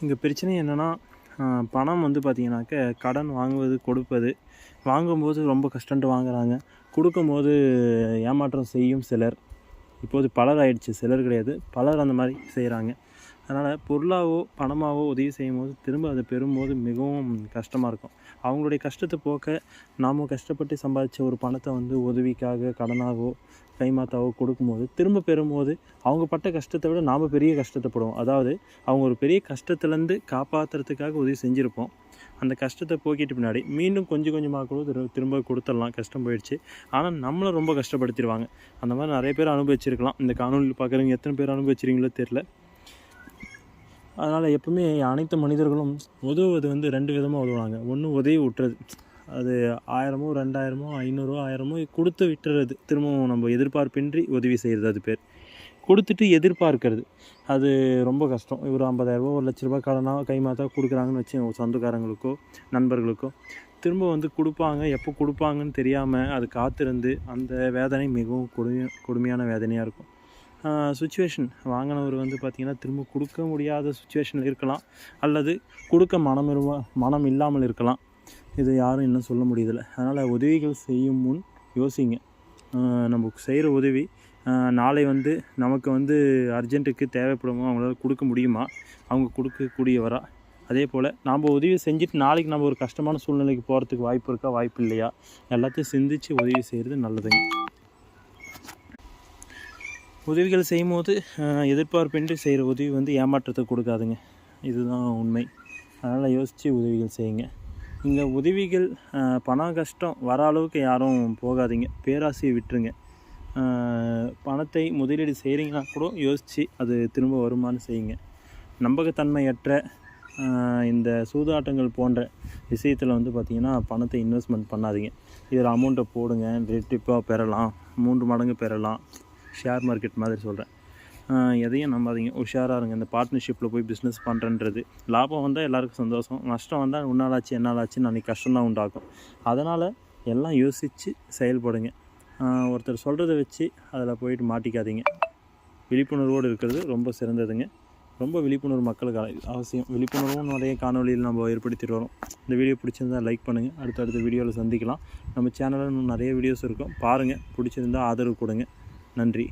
இங்கே பிரச்சனை என்னென்னா பணம் வந்து பார்த்திங்கனாக்க கடன் வாங்குவது கொடுப்பது. வாங்கும்போது ரொம்ப கஷ்டம்ட்டு வாங்குறாங்க. கொடுக்கும்போது ஏமாற்றம் செய்யும் சிலர். இப்போது பலர் ஆயிடுச்சு சிலர் கிடையாது. பலர் அந்த மாதிரி செய்கிறாங்க அதனால் பொருளாவோ பணமாகவோ உதவி செய்யும் போது திரும்ப அதை பெறும்போது மிகவும் கஷ்டமாக இருக்கும். அவங்களுடைய கஷ்டத்தை போக்க நாம் கஷ்டப்பட்டு சம்பாதிச்ச ஒரு பணத்தை வந்து உதவிக்காக கடனாகவோ கைமாத்தாவோ கொடுக்கும்போது திரும்ப பெறும்போது அவங்க பட்ட கஷ்டத்தை விட நாம் பெரிய கஷ்டத்தைப்படுவோம் அதாவது அவங்க ஒரு பெரிய கஷ்டத்துலேருந்து காப்பாற்றுறதுக்காக உதவி செஞ்சுருப்போம். அந்த கஷ்டத்தை போக்கிட்டு பின்னாடி மீண்டும் கொஞ்சம் கொஞ்சமாக கூட திரும்ப கொடுத்துடலாம். கஷ்டம் போயிடுச்சு. ஆனால் நம்மளை ரொம்ப கஷ்டப்படுத்திடுவாங்க. அந்த மாதிரி நிறைய பேர் அனுபவிச்சிருக்கலாம். இந்த காணொலியில் பார்க்குறவங்க எத்தனை பேர் அனுபவிச்சிருங்களோ தெரில அதனால் எப்பவுமே அனைத்து மனிதர்களும் உதவுவது வந்து ரெண்டு விதமாக உதவுவாங்க. ஒன்று உதவி விட்டுறது. அது ஆயிரமோ ரெண்டாயிரமோ ஐநூறோ ஆயிரமோ கொடுத்து விட்டுறது. திரும்பவும் நம்ம எதிர்பார்ப்பின்றி உதவி செய்கிறது அது பேர். கொடுத்துட்டு எதிர்பார்க்கறது. அது ரொம்ப கஷ்டம். ஒரு ஐம்பதாயிரரூபா ஒரு லட்ச ரூபா கடனாக கைமாத்தா கொடுக்குறாங்கன்னு வச்சு சொந்தக்காரங்களுக்கோ நண்பர்களுக்கோ திரும்ப வந்து கொடுப்பாங்க. எப்போ கொடுப்பாங்கன்னு தெரியாமல் அது காத்திருந்து அந்த வேதனை மிகவும் கொடுமை கொடுமையான வேதனையாக இருக்கும். சுச்சுவேஷன் வாங்கினவர் வந்து பார்த்திங்கன்னா திரும்ப கொடுக்க முடியாத சுச்சுவேஷனில் இருக்கலாம். அல்லது கொடுக்க மனம் மனம் இல்லாமல் இருக்கலாம். இது யாரும் இன்னும் சொல்ல முடியதில்லை அதனால் உதவிகள் செய்யும் முன் யோசிங்க. நம்ம செய்கிற உதவி நாளை வந்து நமக்கு வந்து அர்ஜென்ட்டுக்கு தேவைப்படுமோ அவங்களால கொடுக்க முடியுமா? அவங்க கொடுக்கக்கூடியவரா? அதே போல் நாம் உதவி செஞ்சுட்டு நாளைக்கு நம்ம ஒரு கஷ்டமான சூழ்நிலைக்கு போகிறதுக்கு வாய்ப்பு இருக்கா? வாய்ப்பு இல்லையா? எல்லாத்தையும் சிந்தித்து உதவி செய்கிறது நல்லதுங்க. உதவிகள் செய்யும்போது எதிர்பார்ப்பின்றி செய்கிற உதவி வந்து ஏமாற்றத்தை கொடுக்காதுங்க. இதுதான் உண்மை. அதனால் யோசித்து உதவிகள் செய்யுங்க. இங்கே உதவிகள் பண கஷ்டம் வர அளவுக்கு யாரும் போகாதீங்க. பேராசையை விட்டுருங்க. பணத்தை முதலீடு செய்கிறீங்கன்னா கூட யோசித்து அது திரும்ப வருமானு செய்யுங்க. நம்பகத்தன்மையற்ற இந்த சூதாட்டங்கள் போன்ற விஷயத்தில் வந்து பார்த்திங்கன்னா பணத்தை இன்வெஸ்ட்மெண்ட் பண்ணாதீங்க. இதில் அமௌண்ட்டை போடுங்க ரெட்டிப்பாக பெறலாம் மூன்று மடங்கு பெறலாம். ஷேர் மார்க்கெட் மாதிரி சொல்கிறேன் எதையும் நம்பாதீங்க. உஷாராக இருங்க. இந்த பார்ட்னர்ஷிப்பில் போய் பிஸ்னஸ் பண்ணுறன்றது லாபம் வந்தால் எல்லாருக்கும் சந்தோஷம். நஷ்டம் வந்தால் உன்னாலாச்சு என்னாலாச்சுன்னு அன்றைக்கி கஷ்டம் தான் உண்டாக்கும் அதனால் எல்லாம் யோசித்து செயல்படுங்க. ஒருத்தர் சொல்கிறத வச்சு அதில் போயிட்டு மாட்டிக்காதீங்க. விழிப்புணர்வோடு இருக்கிறது ரொம்ப சிறந்ததுங்க. ரொம்ப விழிப்புணர்வு மக்களுக்கு அவசியம். விழிப்புணர்வும் நிறைய காணொலியில் நம்ம ஏற்படுத்திட்டு வரோம். இந்த வீடியோ பிடிச்சிருந்தா லைக் பண்ணுங்கள் அடுத்தடுத்த வீடியோவில் சந்திக்கலாம். நம்ம சேனலில் இன்னும் நிறைய வீடியோஸ் இருக்கும். பாருங்கள் பிடிச்சிருந்தா ஆதரவு கொடுங்க. நன்றி.